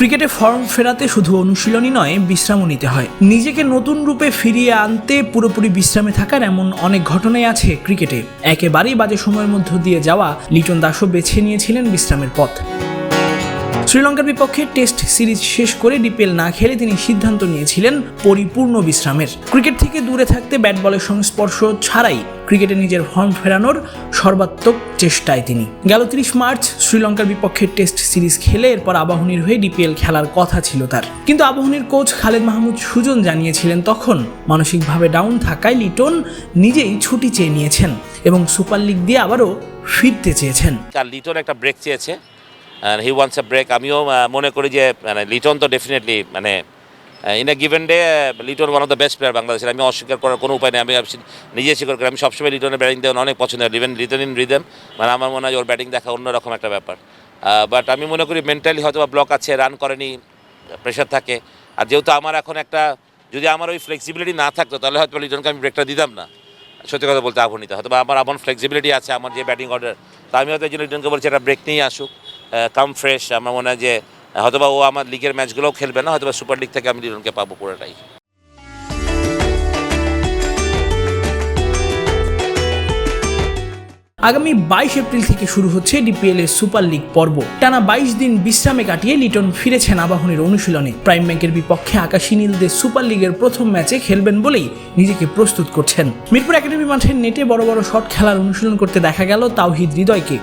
ক্রিকেটে ফর্ম ফেরাতে শুধু অনুশীলনই নয়, বিশ্রামও নিতে হয়। নিজেকে নতুন রূপে ফিরিয়ে আনতে পুরোপুরি বিশ্রামে থাকার এমন অনেক ঘটনাই আছে ক্রিকেটে। একেবারেই বাজে সময়ের মধ্য দিয়ে যাওয়া লিটন দাসও বেছে নিয়েছিলেন বিশ্রামের পথ। শ্রীলঙ্কার বিপক্ষে টেস্ট সিরিজ শেষ করে ডিপিএল না খেলে তিনি সিদ্ধান্ত নিয়েছিলেন পরিপূর্ণ বিশ্রামের। ক্রিকেট থেকে দূরে থাকতে ব্যাট বলের সংস্পর্শ ছাড়াই ক্রিকেটে নিজের ফর্ম ফেরানোর সর্বাত্মক চেষ্টায় তিনি। গেল তিরিশ মার্চ শ্রীলঙ্কার বিপক্ষে টেস্ট সিরিজ খেলে এরপর আবাহনীর হয়ে ডিপিএল খেলার কথা ছিল তার। কিন্তু আবাহনীর কোচ খালেদ মাহমুদ সুজন জানিয়েছিলেন তখন মানসিকভাবে ডাউন থাকায় লিটন নিজেই ছুটি চেয়ে নিয়েছেন এবং সুপার লিগ দিয়ে আবারও ফিরতে চেয়েছেন। আর লিটন একটা ব্রেক চেয়েছে। হি ওয়ান্টস আ ব্রেক আমিও মনে করি যে মানে লিটন তো ডেফিনেটলি মানে in a given day Liton one of the best player বাংলাদেশের। আমি অস্বীকার করার কোনো উপায় নেই। আমি নিজে স্বীকার করি। আমি সবসময় লিটনের ব্যাটিং দেওয়া অনেক পছন্দ করি। ইভেন লিটন ইন রিদম মানে আমার মনে হয় ওর ব্যাটিং দেখা অন্যরকম একটা ব্যাপার। বাট আমি মনে করি মেন্টালি হয়তো বা ব্লক আছে রান করেনি প্রেশার থাকে। আর যেহেতু আমার এখন একটা, যদি আমার ওই ফ্লেক্সিবিলিটি না থাকতো, তাহলে হয়তো লিটনকে আমি ব্রেকটা দিতাম না। সত্যি কথা বলতে আবহনীতে হয়তো আমার এমন ফ্লেক্সিবিলিটি আছে, আমার যে ব্যাটিং অর্ডার তা আমি হয়তো এই জন্য লিটনকে বলছি, একটা ব্রেক নিয়ে আসুক। কাম ফ্রেশ আমার মনে হয় যে, হয়তোবা ও আমার লিগের ম্যাচগুলোও খেলবে না, হয়তোবা সুপার লিগ থেকে আমি লিটনকে পাবো পুরোটাই আগামী বাইশ এপ্রিল থেকে শুরু হচ্ছে ডিপিএল এর সুপার লিগ পর্ব। টানা বাইশ দিন বিশ্রামে কাটিয়ে লিটন ফিরেছেন আবাহনীর অনুশীলনে। প্রাইম ব্যাংকের বিপক্ষে আকাশী নীলদের সুপার লিগের প্রথম ম্যাচে খেলবেন বলেই নিজেকে প্রস্তুত করছেন। মিরপুর একাডেমি মাঠের নেটে বড় বড় শট খেলার অনুশীলন করতে দেখা গেল তাওহিদ হৃদয়কে।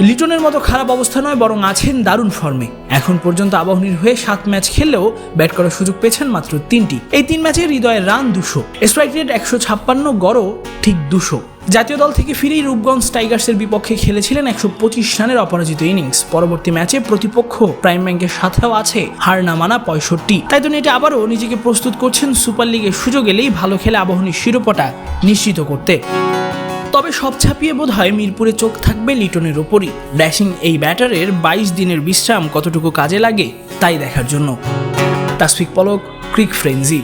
লিটনের মতো খারাপ অবস্থা নয়, বরং আছেন দারুণ ফর্মে। এখন পর্যন্ত আবাহনীর হয়ে সাত ম্যাচ খেললেও ব্যাট করার সুযোগ পেয়েছেন মাত্র তিনটি। এই তিন ম্যাচে হৃদয়ের রান দুশো। স্ট্রাইক রেট একশো ছাপ্পান্ন, গড়ও ঠিক দুশো। জাতীয় দল থেকে ফিরেই রূপগঞ্জ টাইগার্সের বিপক্ষে খেলেছিলেন একশো পঁচিশ রানের অপরাজিত ইনিংস। পরবর্তী ম্যাচে প্রতিপক্ষ প্রাইম ব্যাংকের সাথেও আছে হার না মানা পঁয়ষট্টি। তাই তো নেটে আবারও নিজেকে প্রস্তুত করছেন সুপার লিগের সুযোগ এলেই ভালো খেলে আবাহনীর শিরোপাটা নিশ্চিত করতে। তবে সব ছাপিয়ে বোধ হয় মিরপুরে চোখ থাকবে লিটনের ওপরই। ড্যাশিং এই ব্যাটারের বাইশ দিনের বিশ্রাম কতটুকু কাজে লাগে, তাই দেখার জন্য। তাসফিক পলক, ক্রিক ফ্রেঞ্জি